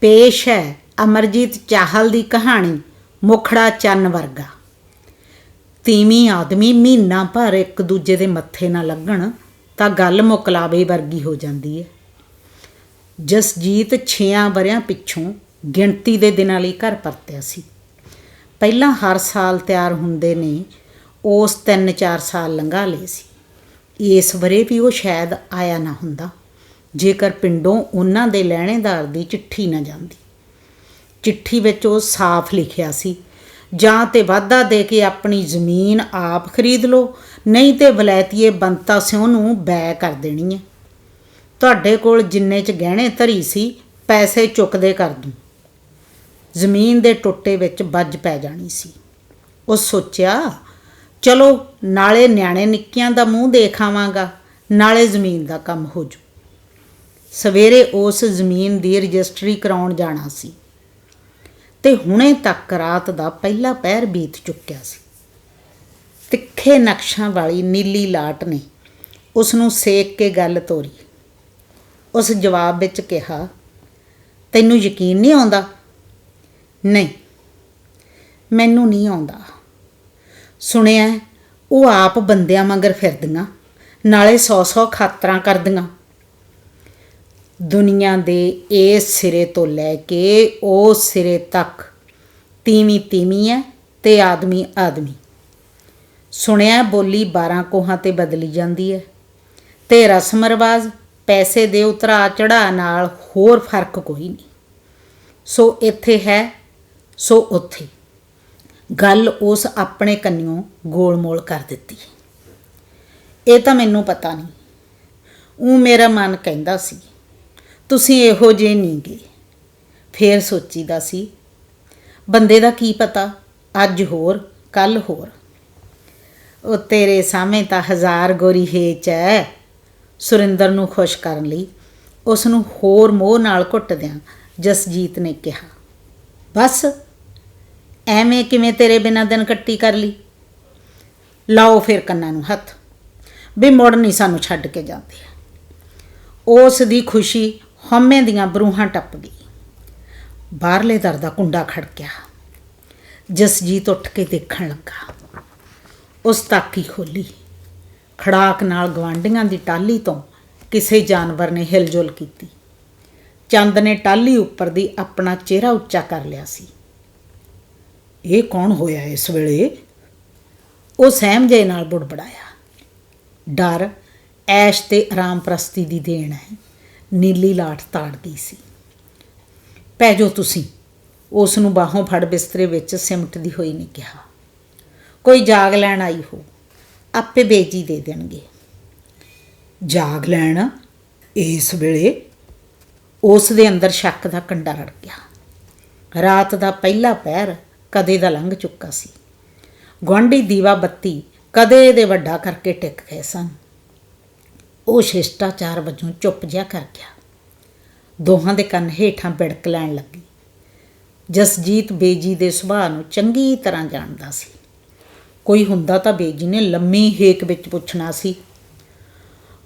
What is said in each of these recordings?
ਪੇਸ਼ ਹੈ ਅਮਰਜੀਤ ਚਾਹਲ ਦੀ ਕਹਾਣੀ, ਮੁਖੜਾ ਚੰਨ ਵਰਗਾ। ਤੀਵੀਂ ਆਦਮੀ ਮਹੀਨਾ ਭਰ ਇੱਕ ਦੂਜੇ ਦੇ ਮੱਥੇ ਨਾ ਲੱਗਣ ਤਾਂ ਗੱਲ ਮੁਕਲਾਵੇ ਵਰਗੀ ਹੋ ਜਾਂਦੀ ਹੈ ਜਸਜੀਤ 6 ਵਰਿਆਂ ਪਿੱਛੋਂ ਗਿਣਤੀ ਦੇ ਦਿਨਾਂ ਲਈ ਘਰ ਪਰਤਿਆ ਸੀ। ਪਹਿਲਾਂ ਹਰ ਸਾਲ ਤਿਆਰ ਹੁੰਦੇ ਨੇ, ਉਸ 3-4 ਸਾਲ ਲੰਘਾ ਲਏ ਸੀ। ਇਸ ਵਰੇ ਵੀ ਉਹ ਸ਼ਾਇਦ ਆਇਆ ਨਾ ਹੁੰਦਾ। ਜੇਕਰ ਪਿੰਡੋਂ ਉਹਨਾਂ ਦੇ ਲੈਣੇਦਾਰ ਦੀ ਚਿੱਠੀ ਨਾ ਜਾਂਦੀ। ਚਿੱਠੀ ਵਿੱਚ ਉਹ ਸਾਫ਼ ਲਿਖਿਆ ਸੀ, ਜਾਂ ਤੇ ਵਾਅਦਾ ਦੇ ਕੇ ਆਪਣੀ ਜ਼ਮੀਨ ਆਪ ਖਰੀਦ ਲਓ, ਨਹੀਂ ਤੇ ਵਲੈਤੀਏ ਬੰਤਾ ਸਿਉ ਨੂੰ ਬੈ ਕਰ ਦੇਣੀ ਹੈ। ਤੁਹਾਡੇ ਕੋਲ ਜਿੰਨੇ ਚ ਗਹਿਣੇ ਧਰੀ ਸੀ, ਪੈਸੇ ਚੁੱਕਦੇ ਕਰ ਦੂੰ। ਜ਼ਮੀਨ ਦੇ ਟੁੱਟੇ ਵਿੱਚ ਵੱਜ ਪੈ ਜਾਣੀ ਸੀ। ਉਹ ਸੋਚਿਆ, ਚਲੋ, ਨਾਲੇ ਨਿਆਣੇ ਨਿੱਕਿਆਂ ਦਾ ਮੂੰਹ ਦੇਖ ਆਵਾਂਗਾ, ਨਾਲੇ ਜ਼ਮੀਨ ਦਾ ਕੰਮ ਹੋ ਜੂ। ਸਵੇਰੇ ਉਸ ਜ਼ਮੀਨ ਦੀ ਰਜਿਸਟਰੀ ਕਰਾਉਣ ਜਾਣਾ ਸੀ। ਤੇ ਹੁਣੇ ਤੱਕ ਰਾਤ ਦਾ ਪਹਿਲਾ ਪਹਿਰ ਬੀਤ ਚੁੱਕਿਆ ਸੀ। ਤਿੱਖੇ ਨਕਸ਼ਾਂ ਵਾਲੀ ਨੀਲੀ ਲਾਟ ਨੇ ਉਸ ਨੂੰ ਸੇਕ ਕੇ ਗੱਲ ਤੋਰੀ। ਉਸ ਜਵਾਬ ਵਿੱਚ ਕਿਹਾ, ਤੈਨੂੰ ਯਕੀਨ ਨਹੀਂ ਆਉਂਦਾ? ਨਹੀਂ, ਮੈਨੂੰ ਨਹੀਂ ਆਉਂਦਾ। ਸੁਣਿਆ, ਉਹ ਆਪ ਬੰਦਿਆਂ ਮਗਰ ਫਿਰਦੀਆਂ, ਨਾਲੇ ਸੌ ਸੌ ਖਾਤਰਾਂ ਕਰਦੀਆਂ। ਦੁਨੀਆ ਦੇ ਇਸ ਸਿਰੇ ਤੋਂ ਲੈ ਕੇ ਉਹ ਸਿਰੇ ਤੱਕ ਤੀਵੀਂ ਤੀਵੀਂ ਹੈ ਤੇ ਆਦਮੀ ਆਦਮੀ। ਸੁਣਿਆ ਬੋਲੀ 12 ਕੋਹਾਂ ਤੇ ਬਦਲੀ ਜਾਂਦੀ ਹੈ। ਤੇ ਰਸਮ ਰਿਵਾਜ, ਪੈਸੇ ਦੇ ਉਤਰਾ ਚੜਾ ਨਾਲ ਹੋਰ ਫ਼ਰਕ ਕੋਈ ਨਹੀਂ। ਸੋ ਇੱਥੇ ਹੈ, ਸੋ ਉੱਥੇ। ਗੱਲ ਉਸ ਆਪਣੇ ਕੰਨਿਓ ਗੋਲਮੋਲ ਕਰ ਦਿੱਤੀ। ਇਹ ਤਾਂ ਮੈਨੂੰ ਪਤਾ ਨਹੀਂ। ਉਹ ਮੇਰਾ ਮਨ ਕਹਿੰਦਾ ਸੀ ਤੁਸੀਂ ਇਹੋ ਜਿਹੇ ਨਹੀਂ ਗੇ ਫੇਰ ਸੋਚੀਦਾ ਸੀ, ਬੰਦੇ ਦਾ ਕੀ ਪਤਾ, ਅੱਜ ਹੋਰ, ਕੱਲ ਹੋਰ। ਉਹ ਤੇਰੇ ਸਾਹਮਣੇ ਤਾਂ ਹਜ਼ਾਰ ਗੋਰੀ ਹੇਚ ਹੈ ਸੁਰਿੰਦਰ ਨੂੰ ਖੁਸ਼ ਕਰਨ ਲਈ ਉਸ ਨੂੰ ਹੋਰ ਮੋਹ ਨਾਲ ਘੁੱਟਦਿਆਂ ਜਸਜੀਤ ਨੇ ਕਿਹਾ, ਬਸ, ਐਵੇਂ ਕਿਵੇਂ ਤੇਰੇ ਬਿਨਾਂ ਦਿਨ ਕੱਟੀ ਕਰ ਲਈ? ਲਾਓ ਫਿਰ ਕੰਨਾਂ ਨੂੰ ਹੱਥ, ਵੀ ਮੁੜ ਨਹੀਂ ਸਾਨੂੰ ਛੱਡ ਕੇ ਜਾਂਦੇ ਉਸ ਦੀ ਖੁਸ਼ੀ ਹਉਮੈ ਦੀਆਂ ਬਰੂਹਾਂ ਟੱਪ ਗਈ। ਬਾਹਰਲੇ ਦਰ ਦਾ ਕੁੰਡਾ ਖੜਕਿਆ ਜਸਜੀਤ ਉੱਠ ਕੇ ਦੇਖਣ ਲੱਗਾ। ਉਸ ਤਾਕੀ ਖੋਲੀ ਖੜਾਕ ਨਾਲ ਗਵਾਂਡੀਆਂ ਦੀ ਟਾਲੀ ਤੋਂ ਕਿਸੇ ਜਾਨਵਰ ਨੇ ਹਿਲਜੁਲ ਕੀਤੀ। ਚੰਦ ਨੇ ਟਾਲੀ ਉੱਪਰ ਦੀ ਆਪਣਾ ਚਿਹਰਾ ਉੱਚਾ ਕਰ ਲਿਆ ਸੀ। ਇਹ ਕੌਣ ਹੋਇਆ ਇਸ ਵੇਲੇ? ਉਹ ਸਹਿਮ ਜੇ ਨਾਲ ਬੁੜਬੜਾਇਆ। ਡਰ, ਐਸ਼ ਤੇ ਆਰਾਮ ਪ੍ਰਸਤੀ ਦੀ ਦੇਣ ਹੈ ਨੀਲੀ ਲਾਟ ਤਾੜ ਗਈ ਸੀ। ਪੈ ਜਾਓ ਤੁਸੀਂ। ਉਸ ਨੂੰ ਬਾਹੋਂ ਫੜ ਬਿਸਤਰੇ ਵਿੱਚ ਸਿਮਟਦੀ ਹੋਈ ਨੇ ਕਿਹਾ। ਕੋਈ ਜਾਗ ਲੈਣ ਆਈ ਹੋ। ਆਪੇ ਬੇਜੀ ਦੇ ਦੇਣਗੇ। ਜਾਗ ਲੈਣ? ਇਸ ਵੇਲੇ? ਉਸ ਦੇ ਅੰਦਰ ਸ਼ੱਕ ਦਾ ਕੰਡਾ ਰੜ ਗਿਆ। ਰਾਤ ਦਾ ਪਹਿਲਾ ਪੈਰ ਕਦੇ ਦਾ ਲੰਘ ਚੁੱਕਾ ਸੀ। ਗੁਆਂਢੀ ਦੀਵਾ ਬੱਤੀ ਕਦੇ ਦੇ ਵੱਡਾ ਕਰਕੇ ਟਿਕ ਗਏ ਸਨ। ਉਹ ਸ਼ਿਸ਼ਟਾਚਾਰ ਵਜੋਂ ਚੁੱਪ ਜਿਹਾ ਕਰ ਗਿਆ। ਦੋਹਾਂ ਦੇ ਕੰਨ ਹੇਠਾਂ ਬਿੜਕ ਲੈਣ ਲੱਗੀ। ਜਸਜੀਤ ਬੇਜੀ ਦੇ ਸੁਭਾਅ ਨੂੰ ਚੰਗੀ ਤਰ੍ਹਾਂ ਜਾਣਦਾ ਸੀ। ਕੋਈ ਹੁੰਦਾ ਤਾਂ ਬੇਜੀ ਨੇ ਲੰਮੀ ਹੇਕ ਵਿੱਚ ਪੁੱਛਣਾ ਸੀ,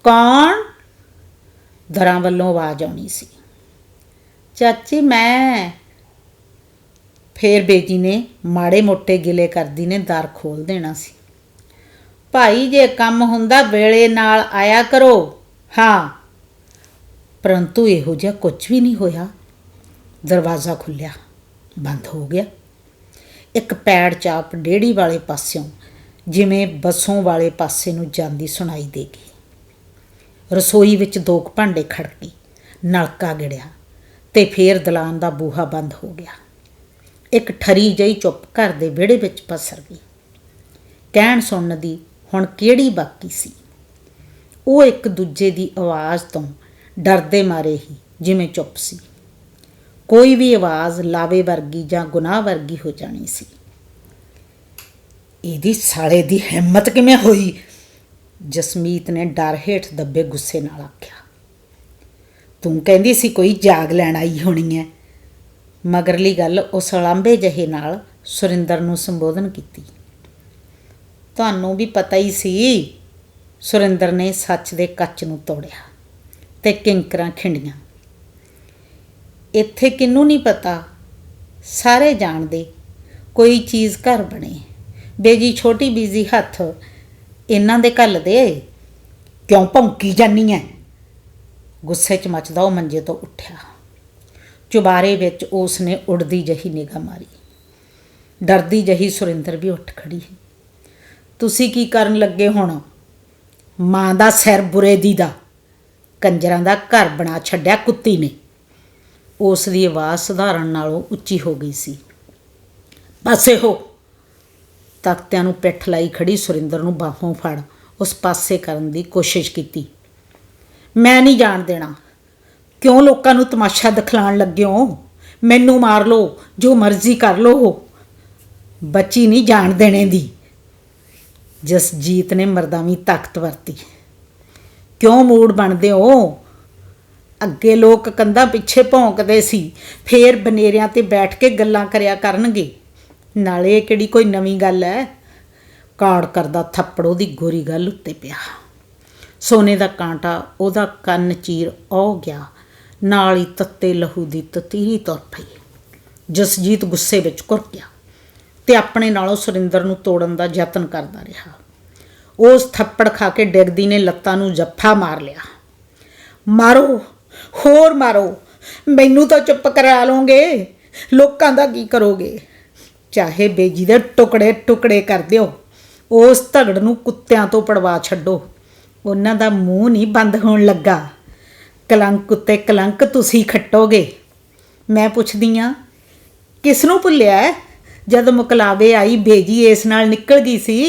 ਕੌਣ? ਦਰਾਂ ਵੱਲੋਂ ਆਵਾਜ਼ ਆਉਣੀ ਸੀ। ਚਾਚੀ, ਮੈਂ। ਫੇਰ ਬੇਜੀ ਨੇ ਮਾੜੇ ਮੋਟੇ ਗਿਲੇ ਕਰਦੀ ਨੇ ਦਰ ਖੋਲ ਦੇਣਾ ਸੀ। ਭਾਈ ਜੇ ਕੰਮ ਹੁੰਦਾ ਵੇਲੇ ਨਾਲ ਆਇਆ ਕਰੋ। ਹਾਂ। ਪਰੰਤੂ ਇਹੋ ਜਿਹਾ ਕੁਝ ਵੀ ਨਹੀਂ ਹੋਇਆ। ਦਰਵਾਜ਼ਾ ਖੁੱਲਿਆ ਬੰਦ ਹੋ ਗਿਆ। ਇੱਕ ਪੈੜ ਚਾਪ ਡੇੜੀ ਵਾਲੇ ਪਾਸਿਓਂ ਜਿਵੇਂ ਬਸੋਂ ਵਾਲੇ ਪਾਸੇ ਨੂੰ ਜਾਂਦੀ ਸੁਣਾਈ ਦੇਗੀ ਰਸੋਈ ਵਿੱਚ ਦੋ ਕੁ ਭਾਂਡੇ ਖੜਕੀ ਨਲਕਾ ਗਿੜਿਆ ਤੇ ਫੇਰ ਦਲਾਨ ਦਾ ਬੂਹਾ ਬੰਦ ਹੋ ਗਿਆ। ਇੱਕ ਠਰੀ ਜਈ ਚੁੱਪ ਘਰ ਦੇ ਵਿਹੜੇ ਵਿੱਚ ਪਸਰ ਗਈ। ਕਹਿਣ ਸੁਣਨ ਦੀ ਹੁਣ ਕਿਹੜੀ ਬਾਕੀ ਸੀ? ਉਹ ਇੱਕ ਦੂਜੇ ਦੀ ਆਵਾਜ਼ ਤੋਂ ਡਰਦੇ ਮਾਰੇ ਹੀ ਜਿਵੇਂ ਚੁੱਪ ਸੀ। ਕੋਈ ਵੀ ਆਵਾਜ਼ ਲਾਵੇ ਵਰਗੀ ਜਾਂ ਗੁਨਾਹ ਵਰਗੀ ਹੋ ਜਾਣੀ ਸੀ। ਇਹਦੀ ਸਾਲੇ ਦੀ ਹਿੰਮਤ ਕਿਵੇਂ ਹੋਈ? ਜਸਮੀਤ ਨੇ ਡਰ ਹੇਠ ਦੱਬੇ ਗੁੱਸੇ ਨਾਲ ਆਖਿਆ, ਤੂੰ ਕਹਿੰਦੀ ਸੀ ਕੋਈ ਜਾਗ ਲੈਣ ਆਈ ਹੋਣੀ ਹੈ ਮਗਰਲੀ ਗੱਲ ਉਸ ਲਾਂਬੇ ਜਹੇ ਨਾਲ ਸੁਰਿੰਦਰ ਨੂੰ ਸੰਬੋਧਨ ਕੀਤੀ। ਤੁਹਾਨੂੰ ਵੀ ਪਤਾ ਹੀ ਸੀ। ਸੁਰਿੰਦਰ ਨੇ ਸੱਚ ਦੇ ਕੱਚ ਨੂੰ ਤੋੜਿਆ ਤੇ ਕਿੰਕਰਾਂ ਖਿੰਡੀਆਂ। ਇੱਥੇ ਕਿੰਨੂੰ ਨਹੀਂ ਪਤਾ? ਸਾਰੇ ਜਾਣਦੇ ਕੋਈ ਚੀਜ਼ ਘਰ ਬਣੇ। ਬੇਜੀ ਛੋਟੀ ਬੀਜੀ ਹੱਥ ਇਹਨਾਂ ਦੇ ਘੱਲ ਦੇ। ਕਿਉਂ ਭੌਂਕੀ ਜਾਨੀ ਐ? ਗੁੱਸੇ 'ਚ ਮੱਚਦਾ ਉਹ ਮੰਜੇ ਤੋਂ ਉੱਠਿਆ। ਚੁਬਾਰੇ ਵਿੱਚ ਉਸ ਨੇ ਉੜਦੀ ਜਹੀ ਨਿਗਾਹ ਮਾਰੀ। ਡਰਦੀ ਜਹੀ ਸੁਰਿੰਦਰ ਵੀ ਉੱਠ ਖੜੀ ਤੁਸੀਂ ਕੀ ਕਰਨ ਲੱਗੇ ਹੁਣ? ਮਾਂ ਦਾ ਸਿਰ ਬੁਰੇ ਦੀ ਦਾ। ਕੰਜਰਾਂ ਦਾ ਘਰ ਬਣਾ ਛੱਡਿਆ ਕੁੱਤੀ ਨੇ। ਉਸ ਦੀ ਆਵਾਜ਼ ਸਧਾਰਨ ਨਾਲੋਂ ਉੱਚੀ ਹੋ ਗਈ ਸੀ। ਪਾਸੇ ਹੋ ਤਖਤਿਆਂ ਨੂੰ ਪਿੱਠ ਲਾਈ ਖੜੀ ਸੁਰਿੰਦਰ ਨੂੰ ਬਾਹੋਂ ਫੜ, ਉਸ ਪਾਸੇ ਕਰਨ ਦੀ ਕੋਸ਼ਿਸ਼ ਕੀਤੀ। ਮੈਂ ਨਹੀਂ ਜਾਣ ਦੇਣਾ। ਕਿਉਂ ਲੋਕਾਂ ਨੂੰ ਤਮਾਸ਼ਾ ਦਿਖਲਾਉਣ ਲੱਗੇ ਹੋ? ਮੈਨੂੰ ਮਾਰ ਲਓ, ਜੋ ਮਰਜ਼ੀ ਕਰ ਲਓ। ਬੱਚੀ ਨਹੀਂ ਜਾਣ ਦੇਣੇ ਦੀ। ਜਸਜੀਤ ਨੇ ਮਰਦਾਵੀ ਤਾਕਤ ਵਰਤੀ। ਕਿਉਂ ਮੂਡ ਬਣਦੇ ਹੋ? ਅੱਗੇ ਲੋਕ ਕੰਧਾਂ ਪਿੱਛੇ ਭੌਂਕਦੇ ਸੀ, ਫੇਰ ਬਨੇਰਿਆਂ ਤੇ ਬੈਠ ਕੇ ਗੱਲਾਂ ਕਰਿਆ ਕਰਨਗੇ। ਨਾਲੇ ਇਹ ਕਿਹੜੀ ਕੋਈ ਨਵੀਂ ਗੱਲ ਹੈ? ਕਾੜ ਕਰਦਾ ਥੱਪੜ ਉਹਦੀ ਗੋਰੀ ਗੱਲ ਉੱਤੇ ਪਿਆ। ਸੋਨੇ ਦਾ ਕਾਂਟਾ, ਉਹਦਾ ਕੰਨ ਚੀਰ ਔ ਗਿਆ। ਨਾਲ ਹੀ ਤੱਤੇ ਲਹੂ ਦੀ ਤਤੀਰੀ ਤੁਰ ਪਈ। ਜਸਜੀਤ ਗੁੱਸੇ ਵਿੱਚ ਕੁਰ ਗਿਆ। ਤੇ ਆਪਣੇ ਨਾਲੋਂ ਸੁਰਿੰਦਰ ਨੂੰ ਤੋੜਨ ਦਾ ਯਤਨ ਕਰਦਾ ਰਿਹਾ। ਉਸ ਥੱਪੜ ਖਾ ਕੇ ਡਿੱਗਦੀ ਨੇ ਲੱਤਾਂ ਨੂੰ ਜੱਫਾ ਮਾਰ ਲਿਆ। ਮਾਰੋ, ਹੋਰ ਮਾਰੋ, ਮੈਨੂੰ ਤਾਂ ਚੁੱਪ ਕਰਾ ਲਓਗੇ, ਲੋਕਾਂ ਦਾ ਕੀ ਕਰੋਗੇ? ਚਾਹੇ ਬੇਜੀ ਦੇ ਟੁਕੜੇ ਟੁਕੜੇ ਕਰ ਦਿਓ, ਉਸ ਧਗੜ ਨੂੰ ਕੁੱਤਿਆਂ ਤੋਂ ਪੜਵਾ ਛੱਡੋ। ਉਹਨਾਂ ਦਾ ਮੂੰਹ ਨਹੀਂ ਬੰਦ ਹੋਣ ਲੱਗਾ। ਕਲੰਕ ਉੱਤੇ ਕਲੰਕ ਤੁਸੀਂ ਖੱਟੋਗੇ। ਮੈਂ ਪੁੱਛਦੀ ਆ ਕਿਸ ਨੂੰ ਭੁੱਲਿਆ ਹੈ? ਜਦ ਮੁਕਲਾਵੇ ਆਈ ਬੇਜੀ ਇਸ ਨਾਲ ਨਿਕਲ ਗਈ ਸੀ।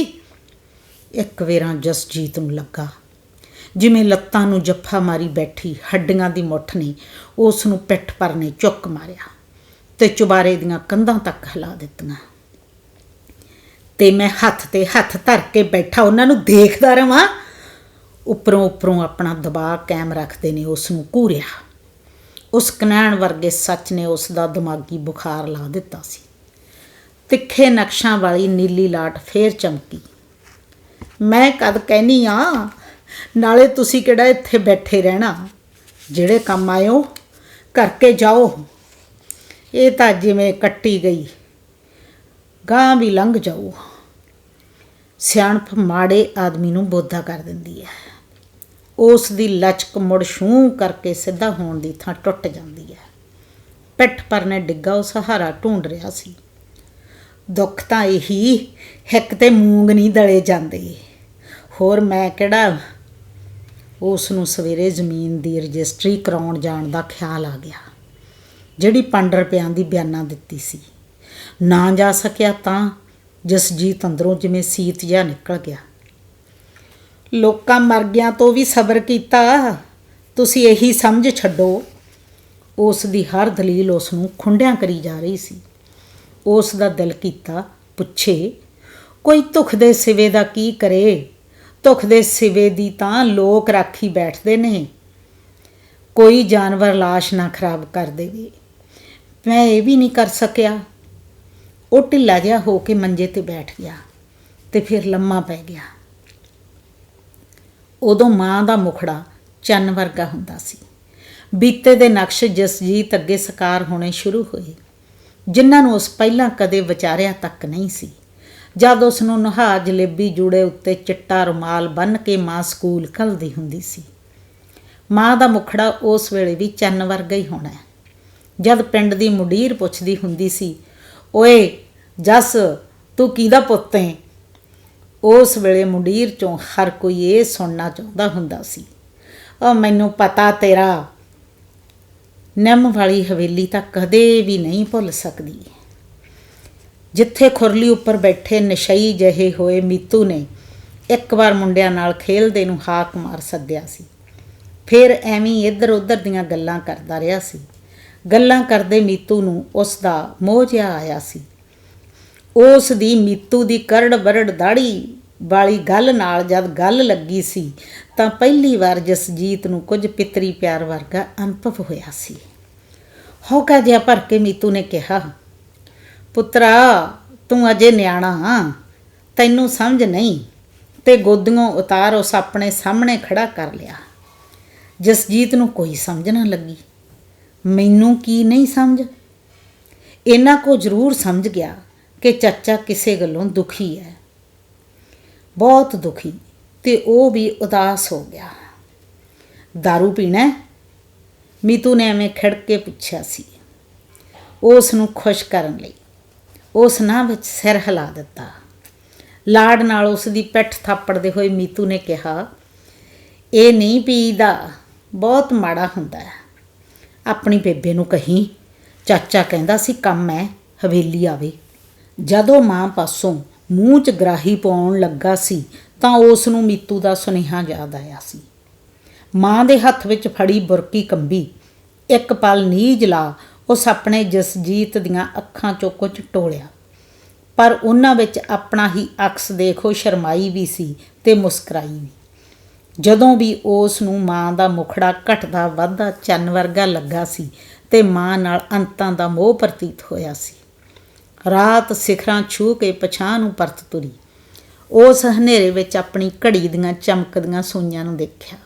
ਇੱਕ ਵੇਰਾਂ ਜਸਜੀਤ ਨੂੰ ਲੱਗਾ, ਜਿਵੇਂ ਲੱਤਾਂ ਨੂੰ ਜੱਫਾ ਮਾਰੀ ਬੈਠੀ, ਹੱਡੀਆਂ ਦੀ ਮੁੱਠ ਨੇ, ਉਸ ਨੂੰ ਪਿੱਠ ਪਰ ਨੇ ਚੁੱਕ ਮਾਰਿਆ ਤੇ ਚੁਬਾਰੇ ਦੀਆਂ ਕੰਧਾਂ ਤੱਕ ਹਿਲਾ ਦਿੱਤੀਆਂ। ਤੇ ਮੈਂ ਹੱਥ ਤੇ ਹੱਥ ਧਰ ਕੇ ਬੈਠਾ, ਉਹਨਾਂ ਨੂੰ ਦੇਖਦਾ ਰਵਾਂ। ਉੱਪਰੋਂ ਉੱਪਰੋਂ ਆਪਣਾ ਦਬਾਅ ਕਾਇਮ ਰੱਖਦੇ ਨੇ, ਉਸ ਨੂੰ ਘੂਰਿਆ। ਉਸ ਕਨੈਣ ਵਰਗੇ ਸੱਚ ਨੇ ਉਸ ਦਾ ਦਿਮਾਗੀ ਬੁਖਾਰ ਲਾ ਦਿੱਤਾ ਸੀ। ਤਿੱਖੇ ਨਕਸ਼ਾਂ ਵਾਲੀ ਨੀਲੀ ਲਾਟ ਫੇਰ ਚਮਕੀ। ਮੈਂ ਕਦ ਕਹਿਨੀ ਆ, ਨਾਲੇ ਤੁਸੀਂ ਕਿਹੜਾ ਇੱਥੇ ਬੈਠੇ ਰਹਿਣਾ? ਜਿਹੜੇ ਕੰਮ ਆਇਓ ਕਰਕੇ ਜਾਓ। ਇਹ ਤਾਂ ਜਿਵੇਂ ਕੱਟੀ ਗਈ। ਗਾਂ ਵੀ ਲੰਘ ਜਾਓ। ਸਿਆਣਪ ਮਾੜੇ ਆਦਮੀ ਨੂੰ ਬੋਧਾ ਕਰ ਦਿੰਦੀ ਹੈ। ਉਸ ਦੀ ਲਚਕ ਮੁੜ ਛੂੰ ਕਰਕੇ ਸਿੱਧਾ ਹੋਣ ਦੀ ਥਾਂ ਟੁੱਟ ਜਾਂਦੀ ਹੈ। ਪਿੱਠ ਪਰ ਨੇ ਡਿੱਗਾ ਉਹ ਸਹਾਰਾ ਢੂੰਡ ਰਿਹਾ ਸੀ। ਦੁੱਖ ਤਾਂ ਇਹੀ ਹਿੱਕ ਤੇ ਮੂੰਗ ਨਹੀਂ ਦਲੇ ਜਾਂਦੇ। ਹੋਰ ਮੈਂ ਕਿਹੜਾ ਉਸ ਨੂੰ ਸਵੇਰੇ ਜ਼ਮੀਨ ਦੀ ਰਜਿਸਟਰੀ ਕਰਾਉਣ ਜਾਣ ਦਾ ਖਿਆਲ ਆ ਗਿਆ। ਜਿਹੜੀ 5 ਰੁਪਿਆਂ ਦੀ ਬਿਆਨਾ ਦਿੱਤੀ ਸੀ। ਨਾ ਜਾ ਸਕਿਆ ਤਾਂ ਜਸਜੀਤ ਅੰਦਰੋਂ ਜਿਵੇਂ ਸੀਤ ਜਿਹਾ ਨਿਕਲ ਗਿਆ। ਲੋਕਾਂ ਮਰਗਿਆਂ ਤੋਂ ਵੀ ਸਬਰ ਕੀਤਾ। ਤੁਸੀਂ ਇਹੀ ਸਮਝ ਛੱਡੋ। ਉਸ ਦੀ ਹਰ ਦਲੀਲ ਉਸ ਨੂੰ ਖੁੰਡਿਆਂ ਕਰੀ ਜਾ ਰਹੀ ਸੀ। ਉਸ ਦਾ ਦਿਲ ਕੀਤਾ ਪੁੱਛੇ, ਕੋਈ ਧੁਖ ਦੇ ਸਿਵੇ ਦਾ ਕੀ ਕਰੇ? ਧੁਖ ਦੇ ਸਿਵੇ ਦੀ ਤਾਂ ਲੋਕ ਰਾਖੀ ਬੈਠਦੇ ਨੇ। ਕੋਈ ਜਾਨਵਰ ਲਾਸ਼ ਨਾ ਖਰਾਬ ਕਰ ਦੇਵੇ। ਮੈਂ ਇਹ ਵੀ ਨਹੀਂ ਕਰ ਸਕਿਆ। ਉਹ ਢਿੱਲਾ ਜਿਹਾ ਹੋ ਕੇ ਮੰਜੇ ਤੇ ਬੈਠ ਗਿਆ ਤੇ ਫਿਰ ਲੰਮਾ ਪੈ ਗਿਆ। ਉਦੋਂ ਮਾਂ ਦਾ ਮੁਖੜਾ ਚੰਨ ਵਰਗਾ ਹੁੰਦਾ ਸੀ। ਬੀਤੇ ਦੇ ਨਕਸ਼ ਜਸਜੀਤ ਅੱਗੇ ਸਕਾਰ ਹੋਣੇ ਸ਼ੁਰੂ ਹੋਏ। ਜਿਨ੍ਹਾਂ ਨੂੰ ਉਸ ਪਹਿਲਾਂ ਕਦੇ ਵਿਚਾਰਿਆ ਤੱਕ ਨਹੀਂ ਸੀ। ਜਦ ਉਸ ਨੂੰ ਨਹਾ ਜਲੇਬੀ ਜੂੜੇ ਉੱਤੇ ਚਿੱਟਾ ਰੁਮਾਲ ਬੰਨ੍ਹ ਕੇ ਮਾਂ ਸਕੂਲ ਘੱਲਦੀ ਹੁੰਦੀ ਸੀ। ਮਾਂ ਦਾ ਮੁਖੜਾ ਉਸ ਵੇਲੇ ਵੀ ਚੰਨ ਵਰਗਾ ਹੀ ਹੋਣਾ ਜਦ ਪਿੰਡ ਦੀ ਮੁਡੀਰ ਪੁੱਛਦੀ ਹੁੰਦੀ ਸੀ, ਓਏ, ਜੱਸ, ਤੂੰ ਕਿਹਦਾ ਪੁੱਤ ਹੈ? ਉਸ ਵੇਲੇ ਮੁਡੀਰ ਚੋਂ ਹਰ ਕੋਈ ਇਹ ਸੁਣਨਾ ਚਾਹੁੰਦਾ ਹੁੰਦਾ ਸੀ। ਉਹ ਮੈਨੂੰ ਪਤਾ ਤੇਰਾ ਨਿੰਮ ਵਾਲੀ ਹਵੇਲੀ ਤਾਂ ਕਦੇ ਵੀ ਨਹੀਂ ਭੁੱਲ ਸਕਦੀ। ਜਿੱਥੇ ਖੁਰਲੀ ਉੱਪਰ ਬੈਠੇ ਨਸ਼ਈ ਜਿਹੇ ਹੋਏ ਮੀਤੂ ਨੇ ਇੱਕ ਵਾਰ ਮੁੰਡਿਆਂ ਨਾਲ ਖੇਲਦੇ ਨੂੰ ਹਾਕ ਮਾਰ ਸੱਦਿਆ ਸੀ। ਫਿਰ ਐਵੇਂ ਇੱਧਰ ਉੱਧਰ ਦੀਆਂ ਗੱਲਾਂ ਕਰਦਾ ਰਿਹਾ ਸੀ। ਗੱਲਾਂ ਕਰਦੇ ਮੀਤੂ ਨੂੰ ਉਸ ਦਾ ਮੋਹ ਜਿਹਾ ਆਇਆ ਸੀ। ਉਸ ਦੀ ਮੀਤੂ ਦੀ ਕਰੜ ਬਰੜ ਦਾੜੀ ਵਾਲੀ ਗੱਲ ਨਾਲ ਜਦ ਗੱਲ ਲੱਗੀ ਸੀ, ਤਾਂ ਪਹਿਲੀ ਵਾਰ ਜਸਜੀਤ ਨੂੰ ਕੁਝ ਪਿਤਰੀ ਪਿਆਰ ਵਰਗਾ ਅਨੁਭਵ ਹੋਇਆ ਸੀ। ਹੌਕਾ ਜਿਹਾ ਭਰ ਕੇ ਮੀਤੂ ਨੇ ਕਿਹਾ, ਪੁੱਤਰਾ, ਤੂੰ ਅਜੇ ਨਿਆਣਾ ਹਾਂ ਤੈਨੂੰ ਸਮਝ ਨਹੀਂ ਤੇ ਗੋਦੀਆਂ ਉਤਾਰ ਉਸ ਆਪਣੇ ਸਾਹਮਣੇ ਖੜਾ ਕਰ ਲਿਆ ਜਸਜੀਤ ਨੂੰ ਕੋਈ ਸਮਝ ਨਾ ਲੱਗੀ। ਮੈਨੂੰ ਕੀ ਨਹੀਂ ਸਮਝ? ਇਹਨਾਂ ਕੋ ਜ਼ਰੂਰ ਸਮਝ ਗਿਆ ਕਿ ਚਾਚਾ ਕਿਸੇ ਗੱਲੋਂ ਦੁਖੀ ਹੈ। ਬਹੁਤ ਦੁਖੀ ਤੇ ਉਹ ਵੀ ਉਦਾਸ ਹੋ ਗਿਆ। दारू ਪੀਣਾ ਮੀਤੂ ਨੇ ਐਵੇਂ ਖੜ ਕੇ ਪੁੱਛਿਆ ਸੀ। ਉਸ ਨੂੰ ਖੁਸ਼ ਕਰਨ ਲਈ। ਉਸ ਨਾ ਵਿੱਚ ਸਿਰ ਹਿਲਾ ਦਿੱਤਾ। ਲਾੜ ਨਾਲ ਉਸ ਦੀ ਪਿੱਠ ਥਾਪੜਦੇ ਹੋਏ ਮੀਤੂ ਨੇ ਕਿਹਾ, ਇਹ ਨਹੀਂ ਪੀਦਾ ਬਹੁਤ ਮਾੜਾ ਹੁੰਦਾ ਹੈ। ਆਪਣੀ ਬੇਬੇ ਨੂੰ ਕਹੀਂ, ਚਾਚਾ ਕਹਿੰਦਾ ਸੀ ਕੰਮ ਹੈ, ਹਵੇਲੀ ਆਵੇ। ਜਦੋਂ ਮਾਂ ਪਾਸੋਂ ਮੂੰਹ 'ਚ ਗਰਾਹੀ ਪਾਉਣ ਲੱਗਾ ਸੀ, ਤਾਂ ਉਸ ਨੂੰ ਮੀਤੂ ਦਾ ਸੁਨੇਹਾ ਯਾਦ ਆਇਆ ਸੀ। ਮਾਂ ਦੇ ਹੱਥ ਵਿੱਚ ਫੜੀ ਬੁਰਕੀ ਕੰਬੀ। ਇੱਕ ਪਲ ਨੀਝ ਲਾ ਉਸ ਆਪਣੇ ਜਸਜੀਤ ਦੀਆਂ ਅੱਖਾਂ 'ਚੋਂ ਕੁਝ ਟੋਲਿਆ। ਪਰ ਉਹਨਾਂ ਵਿੱਚ ਆਪਣਾ ਹੀ ਅਕਸ ਦੇਖੋ ਸ਼ਰਮਾਈ ਵੀ ਸੀ ਤੇ ਮੁਸਕਰਾਈ ਵੀ। ਜਦੋਂ ਵੀ ਉਸ ਨੂੰ ਮਾਂ ਦਾ ਮੁਖੜਾ ਘਟਦਾ ਵੱਧਦਾ ਚੰਨ ਵਰਗਾ ਲੱਗਾ ਸੀ ਤੇ ਮਾਂ ਨਾਲ ਅੰਤਾਂ ਦਾ ਮੋਹ ਪ੍ਰਤੀਤ ਹੋਇਆ ਸੀ। ਰਾਤ ਸਿਖਰਾਂ ਛੂ ਕੇ ਪਛਾਂ ਨੂੰ ਪਰਤ ਤੁਰੀ। ਉਸ ਹਨੇਰੇ ਵਿੱਚ ਆਪਣੀ ਘੜੀ ਦੀਆਂ ਚਮਕਦੀਆਂ ਸੂਈਆਂ ਨੂੰ ਦੇਖਿਆ।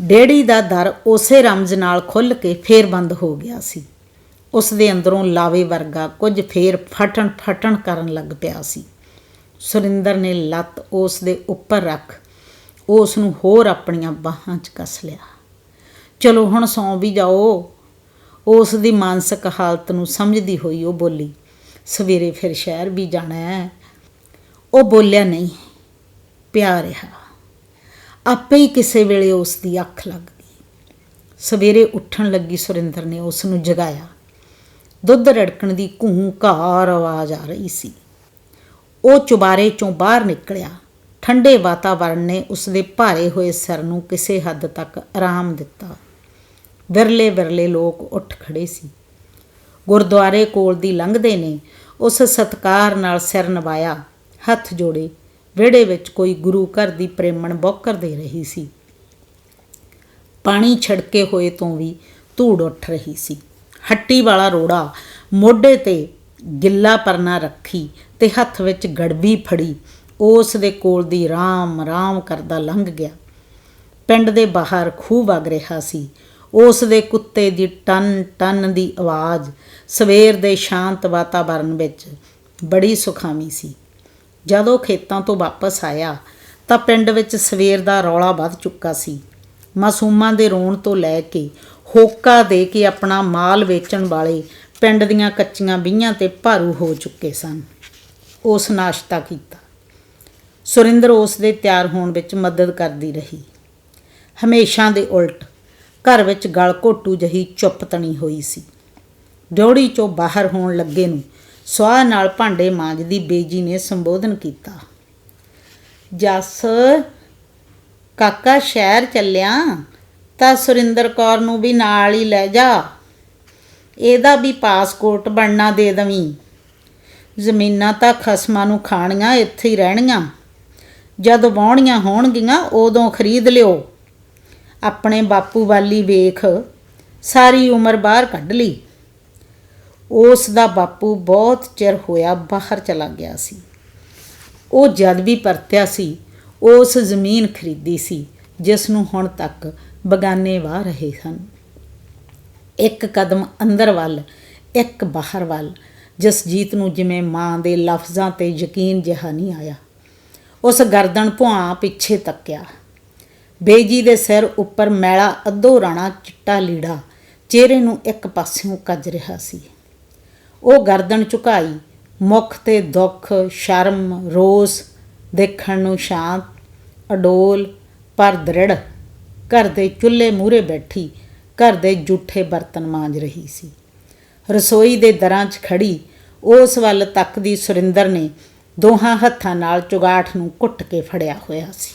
ਡੇੜੀ ਦਾ ਦਰ ਉਸੇ ਰਮਜ਼ ਨਾਲ ਖੁੱਲ ਕੇ ਫੇਰ ਬੰਦ ਹੋ ਗਿਆ ਸੀ। ਉਸ ਦੇ ਅੰਦਰੋਂ ਲਾਵੇ ਵਰਗਾ ਕੁਝ ਫੇਰ ਫਟਣ ਫਟਣ ਕਰਨ ਲੱਗ ਪਿਆ ਸੀ। ਸੁਰਿੰਦਰ ਨੇ ਲੱਤ ਉਸ ਦੇ ਉੱਪਰ ਰੱਖ, ਉਸ ਨੂੰ ਹੋਰ ਆਪਣੀਆਂ ਬਾਹਾਂ 'ਚ ਕੱਸ ਲਿਆ। ਚਲੋ ਹੁਣ ਸੌਂ ਵੀ ਜਾਓ। ਉਸ ਦੀ ਮਾਨਸਿਕ ਹਾਲਤ ਨੂੰ ਸਮਝਦੀ ਹੋਈ ਉਹ ਬੋਲੀ ਸਵੇਰੇ ਫਿਰ ਸ਼ਹਿਰ ਵੀ ਜਾਣਾ ਹੈ। ਉਹ ਬੋਲਿਆ, ਨਹੀਂ, ਪਿਆ ਰਿਹਾ। ਆਪੇ ਹੀ ਕਿਸੇ ਵੇਲੇ ਉਸ ਦੀ ਅੱਖ ਲੱਗ ਗਈ। ਸਵੇਰੇ ਉੱਠਣ ਲੱਗੀ ਸੁਰਿੰਦਰ ਨੇ ਉਸ ਨੂੰ ਜਗਾਇਆ। ਦੁੱਧ ਰੜਕਣ ਦੀ ਘੂੰ-ਘਾਰ ਆਵਾਜ਼ ਆ ਰਹੀ ਸੀ। ਉਹ ਚੁਬਾਰੇ ਚੋਂ ਬਾਹਰ ਨਿਕਲਿਆ। ਠੰਡੇ ਵਾਤਾਵਰਣ ਨੇ ਉਸ ਦੇ ਭਾਰੇ ਹੋਏ ਸਿਰ ਨੂੰ ਕਿਸੇ ਹੱਦ ਤੱਕ ਆਰਾਮ ਦਿੱਤਾ। ਵਿਰਲੇ ਵਿਰਲੇ ਲੋਕ ਉੱਠ ਖੜੇ ਸੀ। ਗੁਰਦੁਆਰੇ ਕੋਲ ਦੀ ਲੰਘਦੇ ਨੇ, ਉਸ ਸਤਕਾਰ ਨਾਲ ਸਿਰ ਨਵਾਇਆ, ਹੱਥ ਜੋੜੇ, ਵਿਹੜੇ ਵਿੱਚ ਕੋਈ ਗੁਰੂ ਘਰ ਦੀ ਪ੍ਰੇਮਣ ਬੌਕਰ ਦੇ ਰਹੀ ਸੀ। ਪਾਣੀ ਛੜਕੇ ਹੋਏ ਤੋਂ ਵੀ ਧੂੜ ਉੱਠ ਰਹੀ ਸੀ। ਹੱਟੀ ਵਾਲਾ ਰੋੜਾ ਮੋਢੇ ਤੇ ਗਿੱਲਾ ਪਰਨਾ ਰੱਖੀ ਤੇ ਹੱਥ ਵਿੱਚ ਗੜਬੀ ਫੜੀ, ਉਸ ਦੇ ਕੋਲ ਦੀ ਰਾਮ ਰਾਮ ਕਰਦਾ ਲੰਘ ਗਿਆ। ਪਿੰਡ ਦੇ ਬਾਹਰ ਖੂਹ ਵਗ ਰਿਹਾ ਸੀ। ਉਸ ਦੇ ਕੁੱਤੇ ਦੀ ਟਨ ਟਨ ਦੀ ਆਵਾਜ਼, ਸਵੇਰ ਦੇ ਸ਼ਾਂਤ ਵਾਤਾਵਰਣ ਵਿੱਚ ਬੜੀ ਸੁਖਾਵੀ ਸੀ। ਜਦੋਂ ਖੇਤਾਂ ਤੋਂ ਵਾਪਸ ਆਇਆ, ਤਾਂ ਪਿੰਡ ਵਿੱਚ ਸਵੇਰ ਦਾ ਰੌਲਾ ਵੱਧ ਚੁੱਕਾ ਸੀ। ਮਾਸੂਮਾਂ ਦੇ ਰੋਣ ਤੋਂ ਲੈ ਕੇ ਹੋਕਾ ਦੇ ਕੇ ਆਪਣਾ ਮਾਲ ਵੇਚਣ ਵਾਲੇ ਪਿੰਡ ਦੀਆਂ ਕੱਚੀਆਂ ਬੀਆਂ ਤੇ ਭਾਰੂ ਹੋ ਚੁੱਕੇ ਸਨ। ਉਸ ਨਾਸ਼ਤਾ ਕੀਤਾ। ਸੁਰਿੰਦਰ ਉਸ ਦੇ ਤਿਆਰ ਹੋਣ ਵਿੱਚ ਮਦਦ ਕਰਦੀ ਰਹੀ। ਹਮੇਸ਼ਾ ਦੇ ਉਲਟ ਘਰ ਵਿੱਚ ਗਲ ਘੋਟੂ ਜਹੀ ਚੁੱਪ ਤਣੀ ਹੋਈ ਸੀ। ਡਿਉੜੀ ਚੋਂ ਬਾਹਰ ਹੋਣ ਲੱਗੇ ਨੂੰ ਸਵਾਹ ਨਾਲ ਭਾਂਡੇ ਮਾਂਜਦੀ ਬੇਜੀ ਨੇ ਸੰਬੋਧਨ ਕੀਤਾ, ਜਸ, ਕਾਕਾ ਸ਼ਹਿਰ ਚੱਲਿਆ, ਤਾਂ ਸੁਰਿੰਦਰ ਕੌਰ ਨੂੰ ਵੀ ਨਾਲ ਹੀ ਲੈ ਜਾ। ਇਹਦਾ ਵੀ ਪਾਸਪੋਰਟ ਬਣਨਾ ਦੇ ਦਵੀਂ। ਜ਼ਮੀਨਾਂ ਤਾਂ ਖਸਮਾਂ ਨੂੰ ਖਾਣੀਆਂ ਇੱਥੇ ਹੀ ਰਹਿਣੀਆਂ। ਜਦ ਵਾਹੁਣੀਆਂ ਹੋਣਗੀਆਂ, ਉਦੋਂ ਖਰੀਦ ਲਿਓ। ਆਪਣੇ ਬਾਪੂ ਵਾਲੀ ਵੇਖ ਸਾਰੀ ਉਮਰ ਬਾਹਰ ਕੱਢ ਲਈ। ਉਸ ਦਾ ਬਾਪੂ ਬਹੁਤ ਚਿਰ ਹੋਇਆ ਬਾਹਰ ਚਲਾ ਗਿਆ ਸੀ। ਉਹ ਜਦ ਵੀ ਪਰਤਿਆ ਸੀ, ਉਸ ਜ਼ਮੀਨ ਖਰੀਦੀ ਸੀ, ਜਿਸ ਨੂੰ ਹੁਣ ਤੱਕ ਬਗਾਨੇ ਵਾਹ ਰਹੇ ਹਨ ਇੱਕ ਕਦਮ ਅੰਦਰ ਵੱਲ, ਇੱਕ ਬਾਹਰ ਵੱਲ ਜਸਜੀਤ ਨੂੰ ਜਿਵੇਂ ਮਾਂ ਦੇ ਲਫ਼ਜ਼ਾਂ ਤੇ ਯਕੀਨ ਜਿਹਾ ਨਹੀਂ ਆਇਆ। ਉਸ ਗਰਦਨ ਭੁਆਂ ਪਿੱਛੇ ਤੱਕਿਆ। ਬੇਜੀ ਦੇ ਸਿਰ ਉੱਪਰ ਮੈਲਾ ਅੱਧੋ ਰਾਣਾ ਚਿੱਟਾ ਲੀੜਾ ਚਿਹਰੇ ਨੂੰ ਇੱਕ ਪਾਸਿਓਂ ਕੱਜ ਰਿਹਾ ਸੀ। ਉਹ ਗਰਦਨ ਝੁਕਾਈ, ਮੁਖ ਤੇ ਦੁੱਖ, ਸ਼ਰਮ, ਰੋਸ ਦੇਖਣ ਨੂੰ ਸ਼ਾਂਤ, ਅਡੋਲ, ਪਰ ਦ੍ਰਿੜ, ਘਰ ਦੇ ਚੁੱਲ੍ਹੇ ਮੂਹਰੇ ਬੈਠੀ, ਘਰ ਦੇ ਜੂਠੇ ਬਰਤਨ ਮਾਂਜ ਰਹੀ ਸੀ। ਰਸੋਈ ਦੇ ਦਰਾਂ 'ਚ ਖੜੀ, ਉਸ ਵੱਲ ਤੱਕਦੀ ਸੁਰਿੰਦਰ ਨੇ ਦੋਹਾਂ ਹੱਥਾਂ ਨਾਲ ਚੁਗਾਠ ਨੂੰ ਘੁੱਟ ਕੇ ਫੜਿਆ ਹੋਇਆ ਸੀ।